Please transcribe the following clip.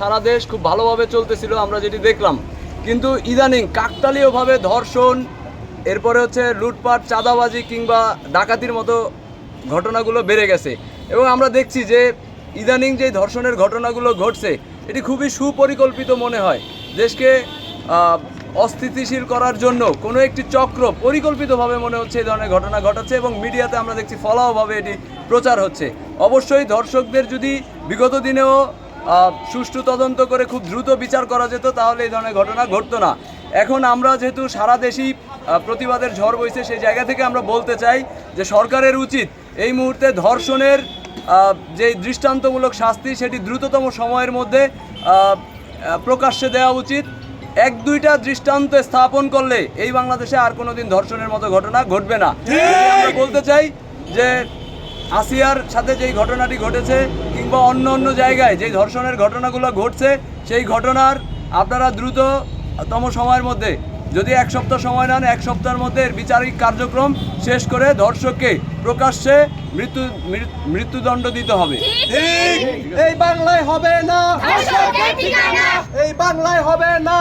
সারা দেশ খুব ভালোভাবে চলতেছিল, আমরা যেটি দেখলাম। কিন্তু ইদানিং কাকতালীয়ভাবে ধর্ষণ, এরপরে হচ্ছে লুটপাট, চাঁদাবাজি কিংবা ডাকাতির মতো ঘটনাগুলো বেড়ে গেছে। এবং আমরা দেখছি যে ইদানিং যে ধর্ষণের ঘটনাগুলো ঘটছে, এটি খুবই সুপরিকল্পিত মনে হয়। দেশকে অস্থিতিশীল করার জন্য কোনো একটি চক্র পরিকল্পিতভাবে মনে হচ্ছে এই ধরনের ঘটনা ঘটাচ্ছে এবং মিডিয়াতে আমরা দেখছি ফলাওভাবে এটি প্রচার হচ্ছে। অবশ্যই ধর্ষকদের যদি বিগত দিনেও সুষ্ঠু তদন্ত করে খুব দ্রুত বিচার করা যেত তাহলে এই ধরনের ঘটনা ঘটতো না। এখন আমরা যেহেতু সারা দেশেই প্রতিবাদের ঝড় বইছে সেই জায়গা থেকে আমরা বলতে চাই যে সরকারের উচিত এই মুহূর্তে ধর্ষণের যে দৃষ্টান্তমূলক শাস্তি সেটি দ্রুততম সময়ের মধ্যে প্রকাশ্যে দেওয়া উচিত। এক দুইটা দৃষ্টান্ত স্থাপন করলে এই বাংলাদেশে আর কোনোদিন ধর্ষণের মতো ঘটনা ঘটবে না। আমরা বলতে চাই যে আসিয়ার সাথে যেই ঘটনাটি ঘটেছে কিংবা অন্য অন্য জায়গায় যে ধর্ষণের ঘটনাগুলো ঘটছে সেই ঘটনার আপনারা দ্রুততম সময়ের মধ্যে যদি এক সপ্তাহ সময় নেন এক সপ্তাহের মধ্যে এর বিচারিক কার্যক্রম শেষ করে ধর্ষককে প্রকাশ্যে মৃত্যু মৃত্যুদণ্ড দিতে হবে। এই বাংলায় হবে না। এই বাংলায় হবে না।